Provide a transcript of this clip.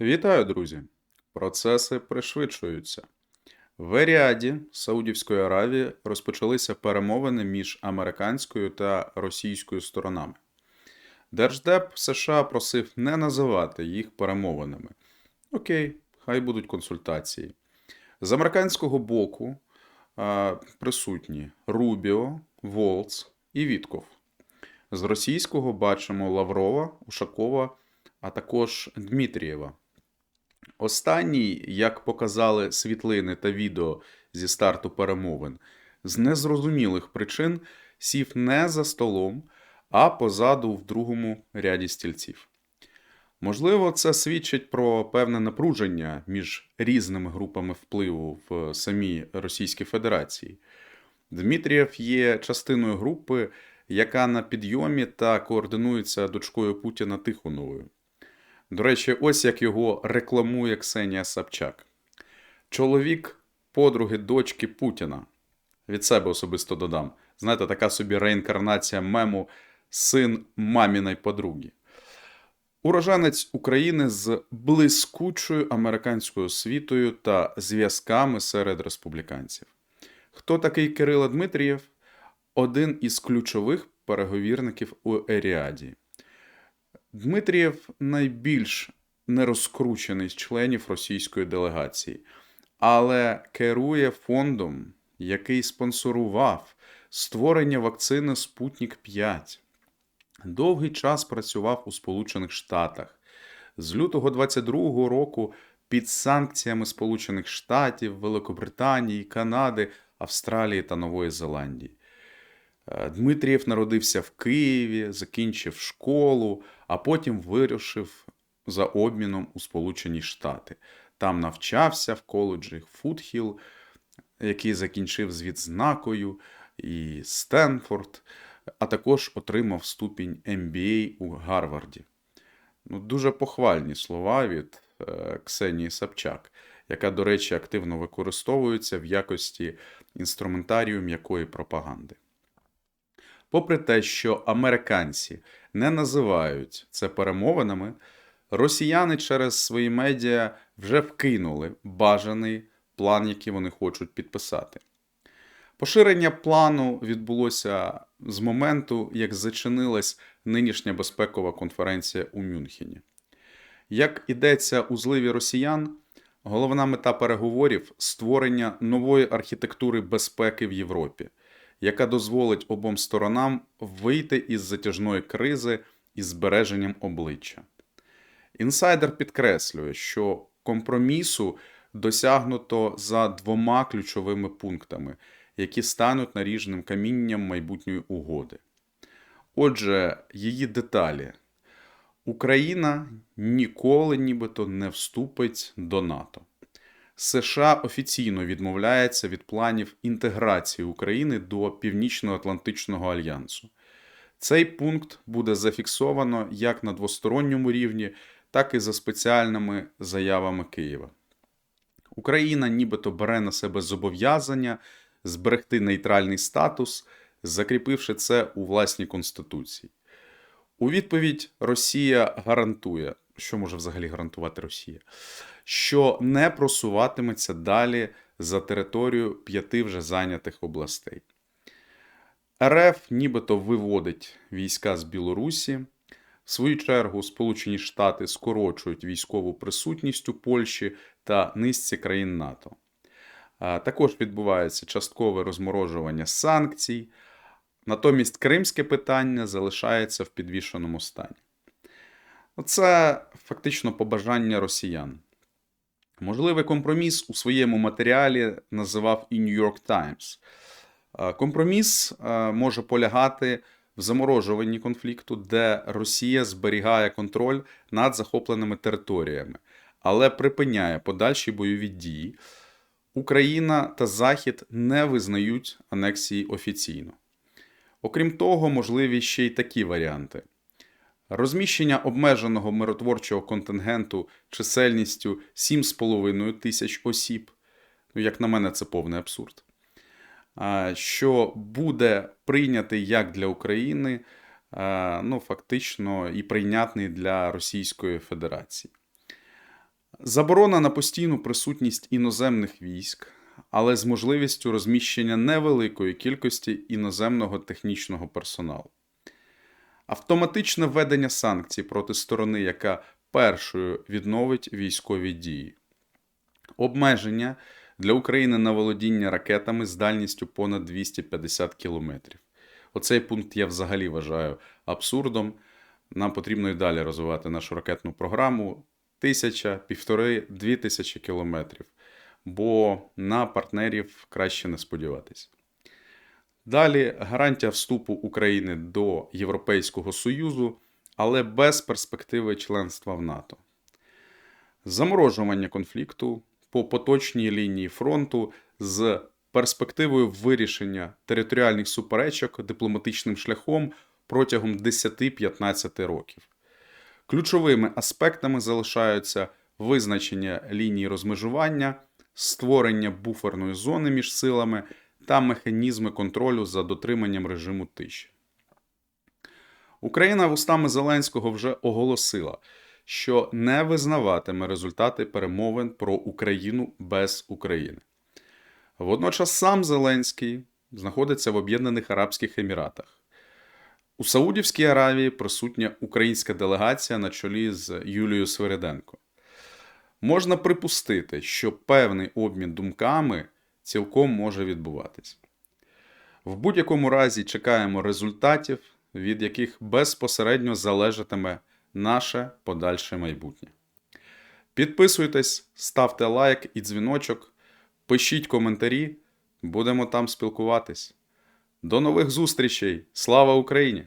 Вітаю, друзі! Процеси пришвидшуються. В Еріаді Саудівської Аравії розпочалися перемовини між американською та російською сторонами. Держдеп США просив не називати їх перемовинами. Окей, хай будуть консультації. З американського боку а, присутні Рубіо, Волц і Вітков. З російського бачимо Лаврова, Ушакова, а також Дмитрієва. Останній, як показали світлини та відео зі старту перемовин, з незрозумілих причин сів не за столом, а позаду в другому ряді стільців. Можливо, це свідчить про певне напруження між різними групами впливу в самій Російській Федерації. Дмитрієв є частиною групи, яка на підйомі та координується дочкою Путіна Тихоновою. До речі, ось як його рекламує Ксенія Собчак. Чоловік подруги дочки Путіна. Від себе особисто додам. Знаєте, така собі реінкарнація мему син маміної подруги. Уроженець України з блискучою американською освітою та зв'язками серед республіканців. Хто такий Кирило Дмитрієв? Один із ключових переговірників у Еріаді. Дмитрієв найбільш нерозкручений з членів російської делегації, але керує фондом, який спонсорував створення вакцини Спутник 5. Довгий час працював у Сполучених Штатах. З лютого 22-го року під санкціями Сполучених Штатів, Великобританії, Канади, Австралії та Нової Зеландії. Е, Дмитрієв народився в Києві, закінчив школу, а потім вирушив за обміном у Сполучені Штати. Там навчався в коледжі Фудхіл, який закінчив з відзнакою, і Стенфорд, а також отримав ступінь MBA у Гарварді. Ну, Дуже похвальні слова від е, Ксенії Собчак, яка, до речі, активно використовується в якості інструментарію м'якої пропаганди. Попри те, що американці не називають це перемовинами, росіяни через свої медіа вже вкинули бажаний план, який вони хочуть підписати. Поширення плану відбулося з моменту, як зачинилась нинішня безпекова конференція у Мюнхені. Як ідеться у зливі росіян, головна мета переговорів створення нової архітектури безпеки в Європі яка дозволить обом сторонам вийти із затяжної кризи із збереженням обличчя. Інсайдер підкреслює, що компромісу досягнуто за двома ключовими пунктами, які стануть наріжним камінням майбутньої угоди. Отже, її деталі. Україна ніколи нібито не вступить до НАТО. США офіційно відмовляється від планів інтеграції України до Північно-Атлантичного альянсу. Цей пункт буде зафіксовано як на двосторонньому рівні, так і за спеціальними заявами Києва. Україна нібито бере на себе зобов'язання зберегти нейтральний статус, закріпивши це у власній конституції. У відповідь Росія гарантує, що може взагалі гарантувати Росія, що не просуватиметься далі за територію п'яти вже зайнятих областей. РФ нібито виводить війська з Білорусі. В свою чергу, Сполучені Штати скорочують військову присутність у Польщі та низці країн НАТО. Також відбувається часткове розморожування санкцій, натомість кримське питання залишається в підвішеному стані. Це фактично побажання росіян. Можливий компроміс у своєму матеріалі називав і New York Times. Компроміс може полягати в заморожуванні конфлікту, де Росія зберігає контроль над захопленими територіями, але припиняє подальші бойові дії. Україна та Захід не визнають анексії офіційно. Окрім того, можливі ще й такі варіанти. Розміщення обмеженого миротворчого контингенту чисельністю 7,5 тисяч осіб, ну, як на мене, це повний абсурд, що буде прийнятий як для України, ну, фактично і прийнятний для Російської Федерації. Заборона на постійну присутність іноземних військ, але з можливістю розміщення невеликої кількості іноземного технічного персоналу. Автоматичне введення санкцій проти сторони, яка першою відновить військові дії. Обмеження для України на володіння ракетами з дальністю понад 250 км. Оцей пункт я взагалі вважаю абсурдом. Нам потрібно і далі розвивати нашу ракетну програму тисяча, півтори, дві тисячі кілометрів, бо на партнерів краще не сподіватись. Далі гарантія вступу України до Європейського Союзу, але без перспективи членства в НАТО. Заморожування конфлікту по поточній лінії фронту з перспективою вирішення територіальних суперечок дипломатичним шляхом протягом 10-15 років. Ключовими аспектами залишаються визначення лінії розмежування, створення буферної зони між силами та механізми контролю за дотриманням режиму тиші. Україна вустами Зеленського вже оголосила, що не визнаватиме результати перемовин про Україну без України. Водночас сам Зеленський знаходиться в Об'єднаних Арабських Еміратах. У Саудівській Аравії присутня українська делегація на чолі з Юлією Свириденко. Можна припустити, що певний обмін думками цілком може відбуватись. В будь-якому разі чекаємо результатів, від яких безпосередньо залежатиме наше подальше майбутнє. Підписуйтесь, ставте лайк і дзвіночок, пишіть коментарі, будемо там спілкуватись. До нових зустрічей! Слава Україні!